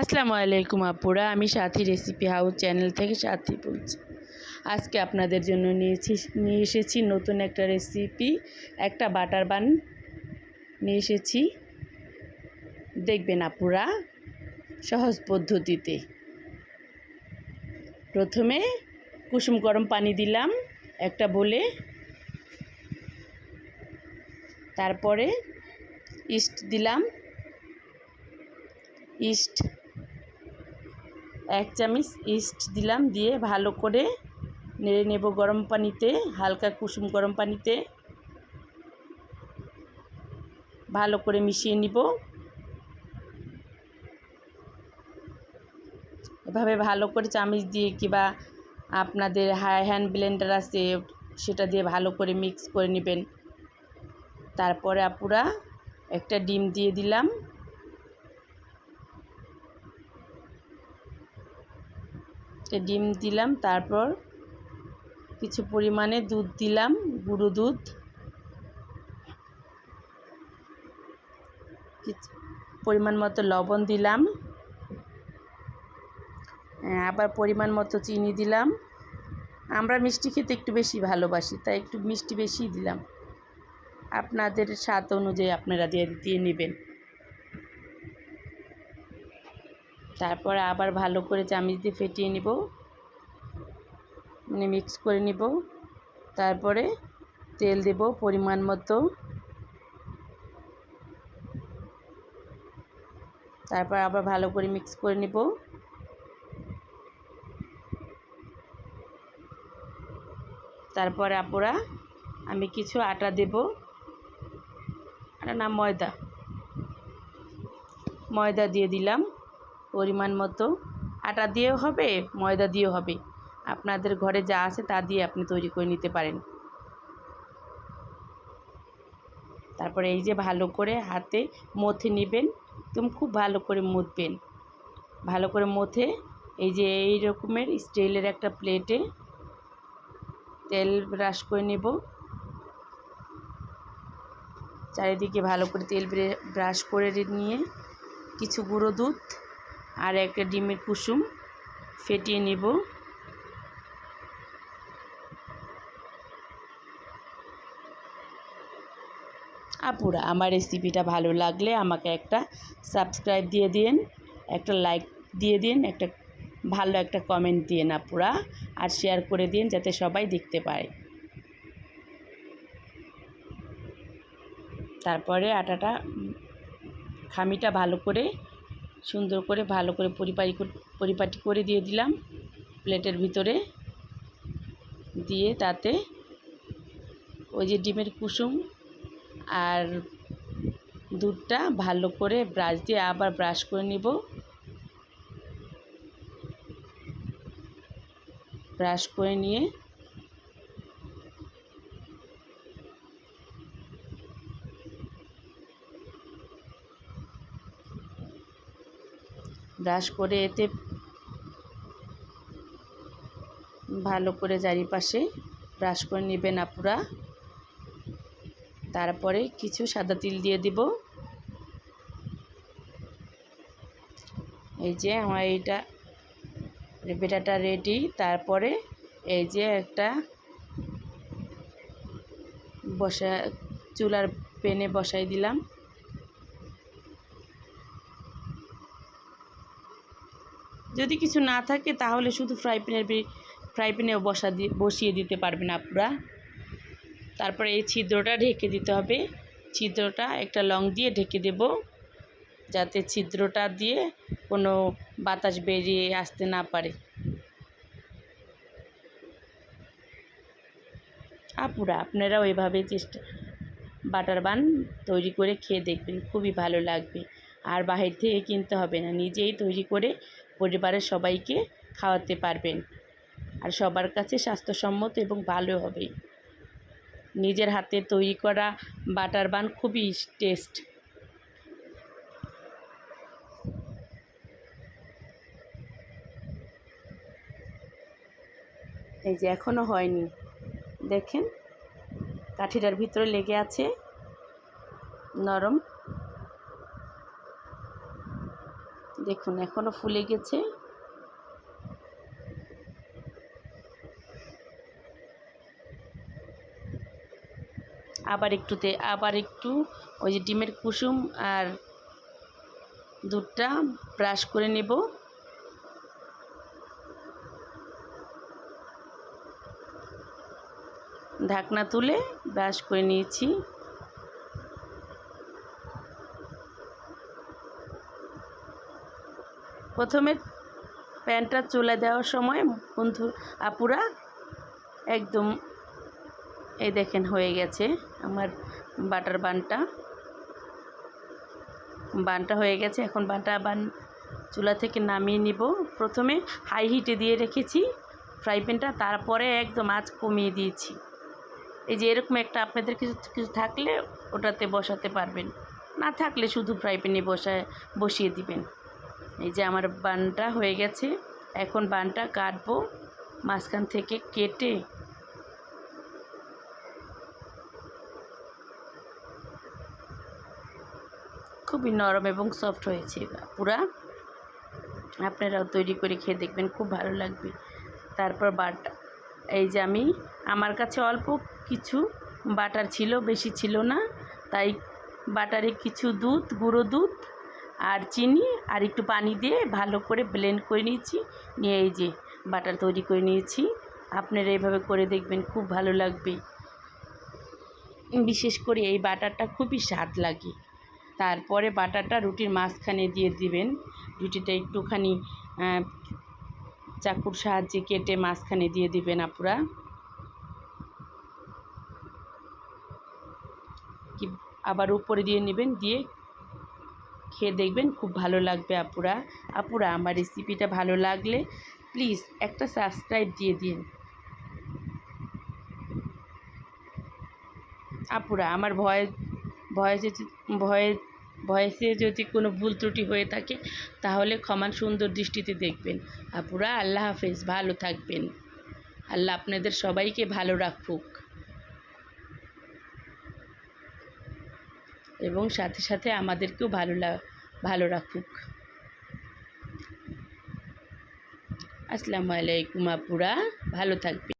আসসালামু আলাইকুম আপুরা, আমি সাথী রেসিপি হাউস চ্যানেল থেকে সাথী বলছি। আজকে আপনাদের জন্য নিয়েছি, নিয়ে এসেছি নতুন একটা রেসিপি, একটা বাটার বান নিয়ে এসেছি। দেখবেন আপুরা, সহজ পদ্ধতিতে। প্রথমে কুসুম গরম পানি দিলাম একটা বলে। তারপরে ইস্ট দিলাম। ইস্ট এক চামচ ইস্ট দিলাম, দিয়ে ভালো করে নেড়ে নেব গরম পানিতে, হালকা কুসুম গরম পানিতে। ভালো করে মিশিয়ে নিব। এভাবে ভালো করে চামচ দিয়ে কিবা আপনাদের হাই হ্যান্ড ব্লেন্ডার আছে, সেটা দিয়ে ভালো করে মিক্স করে নেবেন। তারপরে আপুরা একটা ডিম দিয়ে দিলাম। ডিম দিলাম, তারপর কিছু পরিমাণে দুধ দিলাম, গুঁড়ো দুধ। পরিমাণ মতো লবণ দিলাম। আবার পরিমাণ মতো চিনি দিলাম। আমরা মিষ্টি খেতে একটু বেশি ভালোবাসি, তাই একটু মিষ্টি বেশি দিলাম। আপনাদের স্বাদ অনুযায়ী আপনারা দিয়ে দিয়ে নেবেন। তারপর আবার ভালো করে চামিচ দিয়ে ফেটিয়ে নিব। মানে মিক্স করে নিব। তারপরে তেল দেব পরিমাণ মতো। তারপর আবার ভালো করে মিক্স করে নিব। তারপরে আপুরা, আমি কিছু আটা দেব। আটা না ময়দা। ময়দা দিয়ে দিলাম। পরিমাণ মতো। আটা দিয়েও হবে, ময়দা দিয়েও হবে। আপনাদের ঘরে যা আছে তা দিয়ে আপনি তৈরি করে নিতে পারেন। তারপরে এই যে ভালো করে হাতে মথে নেবেন। তুমি খুব ভালো করে মুথবেন। ভালো করে মথে এই যে এই রকমের স্টিলের একটা প্লেটে তেল ব্রাশ করে নেব। চারিদিকে ভালো করে তেল ব্রাশ করে নিয়ে কিছু গুঁড়ো দুধ আর একটা ডিমের কুসুম ফেটিয়ে নেব। আপুরা, আমার রেসিপিটা ভালো লাগলে আমাকে একটা সাবস্ক্রাইব দিয়ে দিন, একটা লাইক দিয়ে দিন, একটা ভালো একটা কমেন্ট দিন আপুরা, আর শেয়ার করে দিন যাতে সবাই দেখতে পায়। তারপরে আটাটা খামিটা ভালো করে সুন্দর করে ভালো করে পরিপাটি পরিপাটি করে দিয়ে দিলাম প্লেটের ভিতরে। দিয়ে তাতে ওই যে ডিমের কুসুম আর দুধটা ভালো করে ব্রাশ দিয়ে আবার ব্রাশ করে নিব। ব্রাশ করে নিয়ে ব্রাশ করে এতে ভালো করে চারিপাশে ব্রাশ করে নেবেন আপুরা। তারপরে কিছু সাদা তিল দিয়ে দিব। এই যে আমার এইটা বেটাটা রেডি। তারপরে এই যে একটা বসা চুলার পেনে বসাই দিলাম। যদি কিছু না থাকে, তাহলে শুধু ফ্রাই প্যানের ফ্রাই প্যানেও বসা দিয়ে বসিয়ে দিতে পারবেন আপনারা তারপরে এই ছিদ্রটা ঢেকে দিতে হবে। ছিদ্রটা একটা লং দিয়ে ঢেকে দেব, যাতে ছিদ্রটা দিয়ে কোনো বাতাস বেরিয়ে আসতে না পারে। আপুরা, আপনারাও এভাবে চেষ্টা, বাটার বান তৈরি করে খেয়ে দেখবেন, খুবই ভালো লাগবে। আর বাহির থেকে কিনতে হবে না, নিজেই তৈরি করে পরিবারের সবাইকে খাওয়াতে পারবেন। আর সবার কাছে স্বাস্থ্যসম্মত এবং ভালো হবে। নিজের হাতে তৈরি করা বাটার বান খুবই টেস্ট। এই যে এখনও হয়নি। দেখেন, কাঠিটার ভিতরে লেগে আছে নরম দেখুন এখনও ফুলে গেছে। আবার একটুতে, আবার একটু ওই যে ডিমের কুসুম আর দুধটা ব্রাশ করে নেব। ঢাকনা তুলে ব্রাশ করে নিয়েছি। প্রথমে প্যানটা চুলে দেওয়ার সময় বন্ধু আপুরা একদম এই দেখেন হয়ে গেছে আমার বাটার বানটা। বানটা হয়ে গেছে, এখন বানটা বান চুলা থেকে নামিয়ে নিব। প্রথমে হাই হিটে দিয়ে রেখেছি ফ্রাই প্যানটা তারপরে একদম আঁচ কমিয়ে দিয়েছি। এই যে এরকম একটা আপনাদের কিছু কিছু থাকলে ওটাতে বসাতে পারবেন। না থাকলে শুধু ফ্রাই প্যানে বসায়, বসিয়ে দিবেন। এই যে আমার বানটা হয়ে গেছে। এখন বানটা কাটবো, মাঝখান থেকে কেটে। খুবই নরম এবং সফট হয়েছে পুরা। আপনারাও তৈরি করে খেয়ে দেখবেন, খুব ভালো লাগবে। তারপর বাটা, এই যে আমি, আমার কাছে অল্প কিছু বাটার ছিল, বেশি ছিল না। তাই বাটারে কিছু দুধ, গুঁড়ো দুধ আর চিনি আর একটু পানি দিয়ে ভালো করে ব্লেন্ড করে নিয়েছি। নিয়ে এই যে বাটার তৈরি করে নিয়েছি। আপনারা এইভাবে করে দেখবেন, খুব ভালো লাগবে। বিশেষ করে এই বাটারটা খুবই স্বাদ লাগে। তারপরে বাটারটা রুটির মাঝখানে দিয়ে দিবেন। রুটিটা একটুখানি চাকুর সাহায্যে কেটে মাঝখানে দিয়ে দিবেন আপুরা। কি, আবার উপরে দিয়ে নেবেন, দিয়ে খেয়ে দেখবেন খুব ভালো লাগবে আপুরা। আপুরা, আমার রেসিপিটা ভালো লাগলে প্লিজ একটা সাবস্ক্রাইব দিয়ে দিন। আপুরা, আমার ভয় ভয়েসে ভয়ে, ভয়েসে যদি কোনো ভুল ত্রুটি হয়ে থাকে, তাহলে ক্ষমান সুন্দর দৃষ্টিতে দেখবেন। আপুরা, আল্লাহ হাফেজ, ভালো থাকবেন। আল্লাহ আপনাদের সবাইকে ভালো রাখুক। এবং সাথে সাথে আমাদেরকেও ভালো ভালো রাখুক। আসসালামু আলাইকুম আপুরা ভালো থাকবে